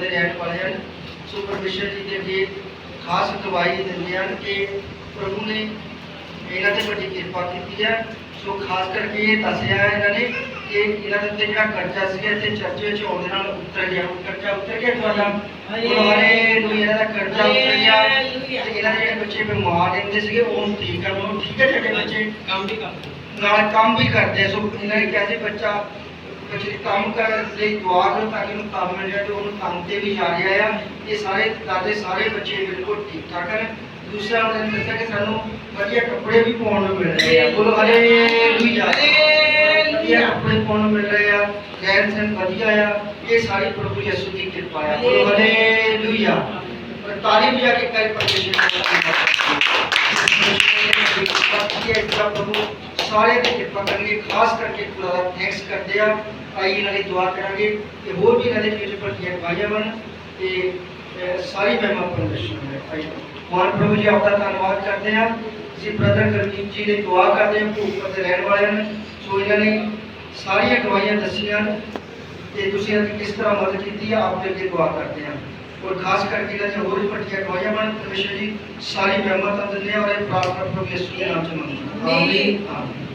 ਦੇ ਰਹਿਣ ਵਾਲੇ ਹਨ ਸੋ ਪਰਮੇਸ਼ਰ ਜੀ ਦੇ ਅੱਗੇ ਖਾਸ ਦਵਾਈ ਦਿੰਦੇ ਹਨ ਕਿ ਪ੍ਰਭੂ ਨੇ ਇਹਨਾਂ ਤੇ ਵੱਡੀ ਕਿਰਪਾ ਕੀਤੀ ਹੈ। ਸੋ ਖਾਸ ਕਰਕੇ ਇਹ ਦੱਸਿਆ ਹੈ ਇਹਨਾਂ ਨੇ ਕਿ ਇਹਨਾਂ ਦੇ ਉੱਤੇ ਜਿਹੜਾ ਕਰਜ਼ਾ ਸੀਗਾ ਤੇ ਚਰਚ ਵਿੱਚ ਆਉਣ ਦੇ ਨਾਲ ਉੱਤਰ ਗਿਆ। ਉਹ ਕਰਜ਼ਾ ਉੱਤਰ ਗਿਆ ਤੁਹਾਡਾ? ਹਾਲੇ ਨੂੰ ਇਹਨਾਂ ਦਾ ਕਰਜ਼ਾ ਉੱਤਰ ਗਿਆ। ਤੇ ਇਹਨਾਂ ਦੇ ਜਿਹੜੇ ਬੱਚੇ ਬਿਮਾਰ ਰਹਿੰਦੇ ਸੀਗੇ ਉਹ ਠੀਕ ਆ। ਉਹ ਠੀਕ ਹੈ ਤੁਹਾਡੇ ਬੱਚੇ? ਕੰਮ ਵੀ ਕਰਦੇ। ਨਾਲ ਕੰਮ ਵੀ ਕਰਦੇ। ਸੋ ਇਹਨਾਂ ਨੇ ਕਿਹਾ ਸੀ ਬੱਚਾ ਦੇ ਕੰਮ ਕਰਨ ਲਈ ਦੁਆ ਕਰੋ ਤਾਂ ਕਿ ਉਹਨੂੰ ਕੰਮ ਮਿਲ ਤੇ ਉਹਨੂੰ ਕੰਮ ਤੇ ਵੀ ਜਾ ਰਿਹਾ ਆ ਇਹ ਸਾਰੇ ਦਾਦੇ ਸਾਰੇ ਬੱਚੇ ਬਿਲਕੁਲ ਠੀਕ ਠਾਕ ਹਨ। ਦੂਸਰਾ ਉਹਨਾਂ ਨੇ ਦੱਸਿਆ ਕਿ ਸਾਨੂੰ ਵਧੀਆ ਕੱਪੜੇ ਵੀ ਪਾਉਣ ਨੂੰ ਮਿਲ ਰਹੇ ਆ। ਬੋਲੋ ਹਾਲੇਲੂਇਆ ਵਧੀਆ ਕੱਪੜੇ ਪਾਉਣ ਨੂੰ ਮਿਲ ਰਹੇ ਆ। ਰਹਿਣ ਸਹਿਣ ਵਧੀਆ ਆ। ਇਹ ਸਾਰੀ ਪ੍ਰਭੂ ਯਿਸੂ ਦੀ ਕਿਰਪਾ ਆ। ਬੋਲੋ ਹਾਲੇਲੂਇਆ ਪਰ ਤਾਲੀ ਵਜਾ ਕੇ ਕਰ ਪਰਮੇਸ਼ਰ ਦੀ ਪ੍ਰਭੂ ਸਾਰੇ ਦੀ ਕਿਰਪਾ ਕਰਨਗੇ ਖਾਸ ਕਰਕੇ ਖੁਦਾ ਦਾ ਥੈਂਕਸ ਕਰਦੇ ਆ। ਆਈ ਇਹਨਾਂ ਦੀ ਦੁਆ ਕਰਾਂਗੇ ਕਿ ਹੋਰ ਵੀ ਇਹਨਾਂ ਦੇ ਫਿਊਚਰ ਪਰ ਕੀ ਭਾਈਆਂ ਬਣ ਤੇ ਸਾਰੀ ਮਹਿਮਾ ਪਰਮੇਸ਼ਰ ਨੂੰ ਹੈ ਭਾਈ। ਮਾਨ ਪ੍ਰਭੂ ਜੀ ਆਪਦਾ ਧੰਨਵਾਦ ਕਰਦੇ ਆ ਅਸੀਂ ਬ੍ਰਦਰ ਗੁਰਦੀਪ ਜੀ ਦੀ ਦੁਆ ਕਰਦੇ ਹਾਂ ਉੱਪਰ ਦੇ ਰਹਿਣ ਵਾਲੇ ਹਨ ਸੋ ਇਹਨਾਂ ਨੇ ਸਾਰੀਆਂ ਦਵਾਈਆਂ ਦੱਸੀਆਂ ਤੇ ਤੁਸੀਂ ਦੀ ਕਿਸ ਤਰ੍ਹਾਂ ਮਦਦ ਕੀਤੀ ਆ ਆਪ ਦੇ ਅੱਗੇ ਦੁਆ ਕਰਦੇ ਹਾਂ। ਔਰ ਖਾਸ ਕਰਕੇ ਇਹਨਾਂ ਦੀਆਂ ਹੋਰ ਵੀ ਵੱਡੀਆਂ ਦਵਾਈਆਂ ਬਣ ਪਰਮੇਸ਼ਰ ਜੀ ਸਾਰੀ ਮਹਿਮਾ ਤਾਂ ਦਿੰਦੇ ਆ ਔਰ ਇਹ ਪ੍ਰਾਰਥਨਾ ਪ੍ਰਭੂ ਯਿਸੂ ਦੇ ਨਾਮ ਚ ਮੰਗਦੇ ਹਾਂ। ਆਮੀਨ। ਆਮੀਨ।